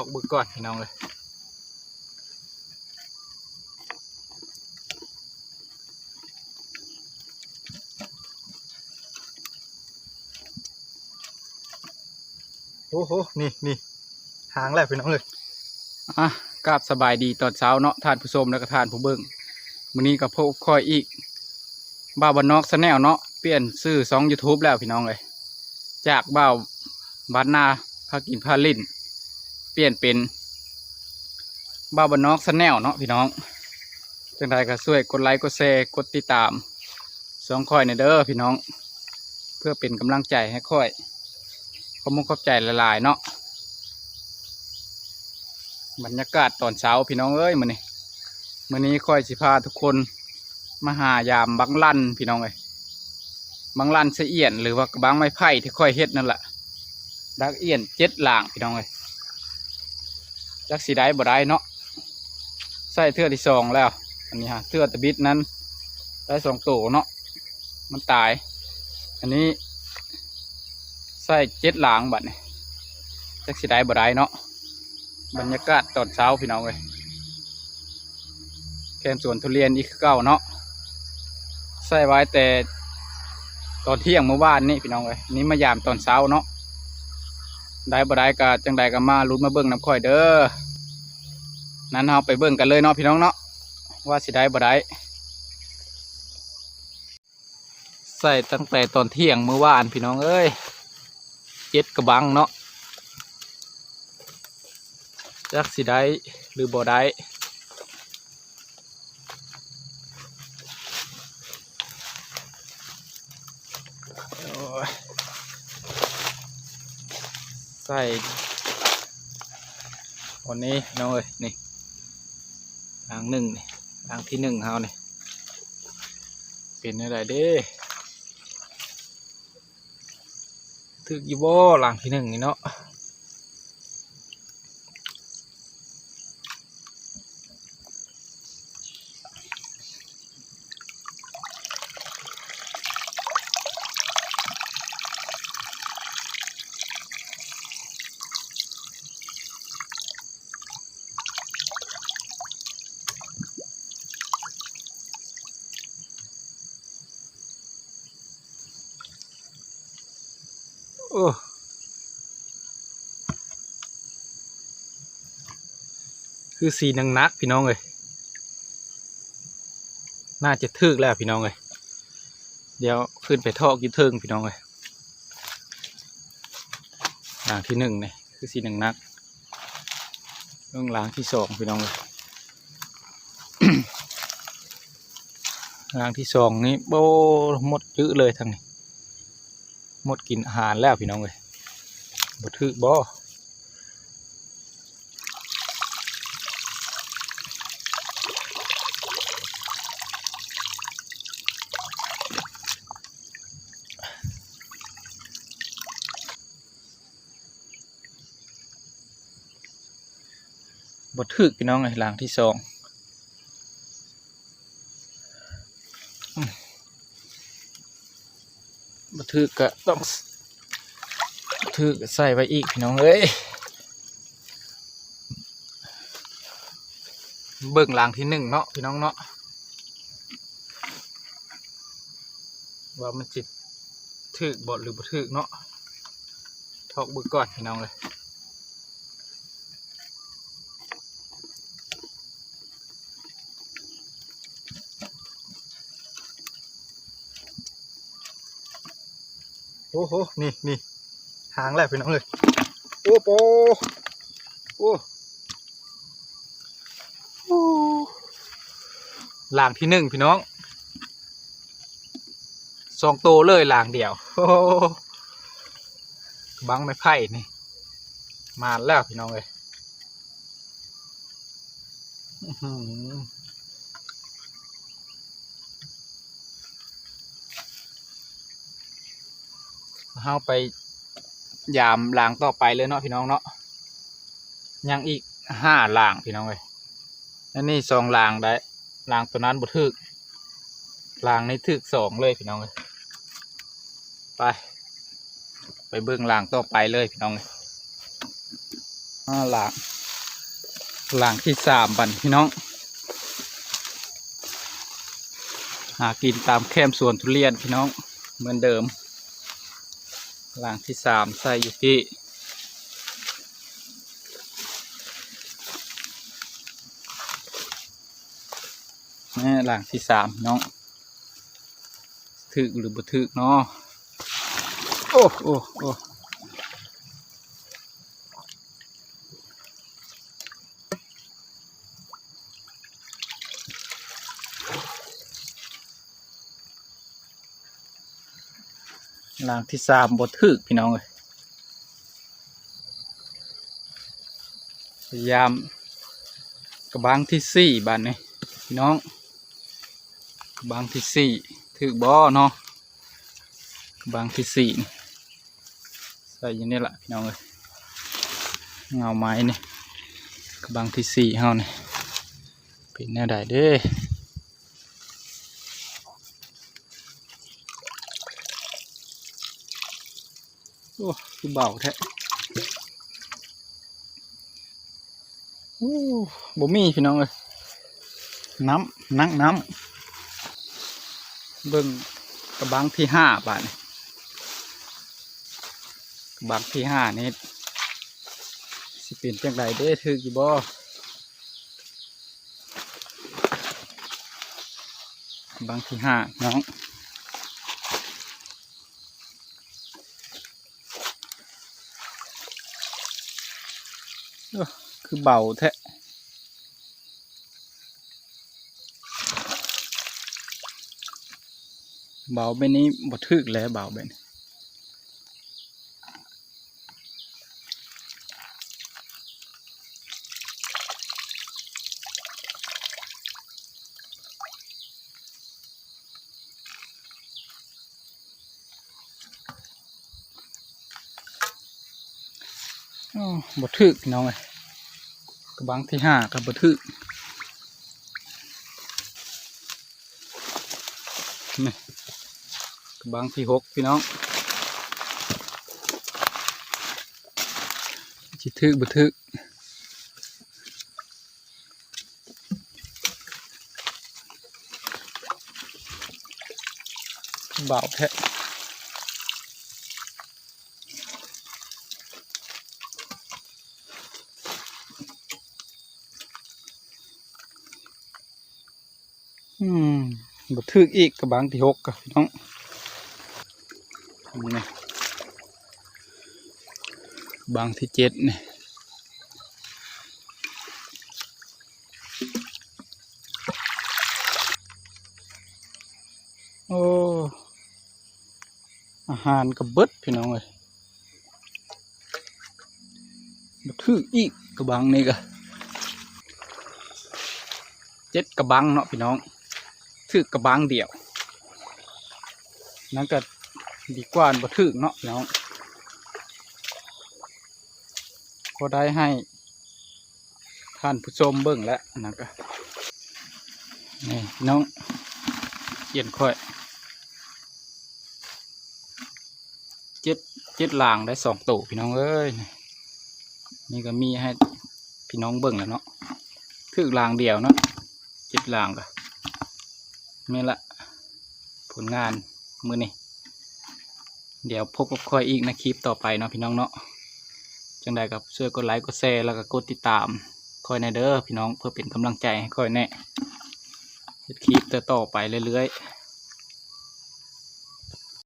อกบึกก่อนพี่น้องเลยโอ้โห นี่นี่หางแหละพี่น้องเลยอะกราบสบายดีตอนเช้าเนาะทานผู้ชมแล้วก็ทานผู้เบิ่งมื้อนี้กับพบคอยอีกบ้าวบ้านนอกสแนลเนาะเปลี่ยนชื่อสอง YouTube แล้วพี่น้องเลย จากบ้าวบ้านนาพากินพาลิน เปลี่ยนเป็นบ้าบนอกสแนลเนาะพี่น้องจังใดก็ช่วยกดไลค์กดแชร์กดติดตามสองคอยในเด้อพี่น้อง เพื่อเป็นกำลังใจให้ค่อยขอมุณขอบใจหลายเนาะบรรยากาศตอนเช้าพี่น้องเอ้ยมื้อนี้มื้อนี้ค่อยสิพาทุกคนมาหายามบังลันพี่น้องเอ้ยบังลันเสียเอียนหรือว่าบางไม้ไผ่ที่ค่อยเฮ็ดนั่นแหละดักเอียนเจ็ดหลางพี่น้องเอ้ย จักสีได้บ่ได้เนาะใส่เทือที่สองแล้ว อันนี้ฮะเทือตะบิดนั้นได้สองตัวเนาะมันตาย อันนี้ใส่เจ็ดหลางบัดนี่จักสีได้บ่ได้เนาะบรรยากาศตอนเช้าพี่น้องเอ้ยแคมสวนทุเรียนอีกเก้าเนาะใส่ไว้แต่ตอนเที่ยงเมื่อวานนี่พี่น้องเลยนี่มายามตอนเช้าเนาะ ได้บ่ได้ก็จังใดก็มาลุ้นมาเบิ้งน้ำค่อยเด้อ นั้นเราไปเบิ้งกันเลยเนาะพี่น้องเนาะว่าสิได้บ่ได้ใส่ตั้งแต่ตอนเที่ยงเมื่อวานพี่น้องเอ้ยเจ็ดกระบังเนาะจักสิได้หรือบ่ได้ โอ้ยใส่วันนี้น้องเอ้ยนี่รางหนึ่งนี่หลังที่หนึ่งเฮานี่เป็นอะไรเด้ถึกอยู่บ่หลังที่หนึ่งนี่เนาะ อ้คือสีนังนักพี่น้องเอ้ยน่าจะทึกแล้วพี่น้องเอ้ยเดี๋ยวขึ้นไปทอกยืดเทิงพี่น้องเอ้ยหลังที่หนึ่งเนี่ยคือสีนังนักเรื่องหลังที่สองพี่น้องเอ้ยหลังที่สองนี่โบหมดเยอะเลยทางนี้ หมดกินอาหารแล้วพี่น้องเลยบ่ทึกบ่บ่ทึกพี่น้องเลยหลังที่สองอืม ถือกก็ต้องถือใส่ไว้อีกพี่น้องเอ้ยเบิ่งหลังที่หนึ่งเนาะพี่น้องเนาะว่ามันจิตถือบดหรือบ่ถือเนาะทอกเบึกก่อนพี่น้องเลย อ้โหนี่นี่หางแหละพี่น้องเลยโอ้โปโอ้โอ้หลางที่หนึ่งพี่น้องสองโตวเลยหลางเดียวโอ้โหบังไม่ไผ่นี่ มาแล้วพี่น้องเลยอื้อหือ เฮาไปยามล่างต่อไปเลยเนาะพี่น้องเนาะยังอีกห้าล่างพี่น้องเลยอันนี้สองล่างได้ล่างตัวนั้นบุทึกล่างนี้ทึกสองเลยพี่น้องเลยไป ไปเบื้องล่างต่อไปเลยพี่น้องเลยอ่าหลางหลางที่สามบันพี่น้องหากินตามแคมสวนทุเรียนพี่น้องเหมือนเดิม ลางที่สามใส่อยู่ที่นี่หลางที่สามน้องถึกหรือบ่ถึกเนาะโอ้โอ้โอ้ ลางที่สามบ่ถึกพี่น้องเลยพยายามกระบังที่สี่บานนี้พี่น้องกระบังที่สี่ถึกบ่อเนาะกระบังที่สี่ใส่ยังนี้ละพี่น้องเลยเงาไม้นี่กระบังที่สี่เฮานี่เป็นแนวใดเด้ โอ้คือเบาแท้โอ้บ่มีพี่น้องเลยน้ำนั่งน้ำเบิ่งกระบังที่ห้าบาทนี่กระบังที่ห้านี่สิเป็นจังไดเด้ถือกี่บ่กระบังที่ห้าน้อง คือเบาแท้เบาไปนี้บ่ทึกแล้วเบาไปนี้บ่ทึกน้องเอ้ย กระบังที่ห้ากับบทึกนี่กระบังที่หกพี่น้องจิทึกบทึกเบาแท้ อืมบทึกอีกกระบังที่หกกับพี่น้องทำไงบางที่เจ็ดนี่โอ้อาหารกับเบิดพี่น้องเลยบทึกอีกกระบังนี่กะเจ็ดกระบังเนาะพี่น้อง ถือกระบังเดียว นั่นก็ดีกว่าบ่ถือเนาะพี่น้องก็ได้ให้ท่านผู้ชมเบิ่งแล้วนั่นก็นี่พี่น้องเขียนค่อยเจ็ดเจ็ดลางได้สองตัวพี่น้องเอ้ยนี่ก็มีให้พี่น้องเบิ่งแล้วเนาะถือลางเดียวเนาะเจ็ดลางก็ นี่ละผลงานมือนี่เดี๋ยวพบกับค่อยอีกในคลิปต่อไปเนาะพี่น้องเนาะจังใดกับช่วยกดไลค์กดแชร์แล้วก็กดติดตามค่อยในเด้อพี่น้องเพื่อเป็นกำลังใจให้ค่อยแน่คลิปต่อไปเรื่อยๆ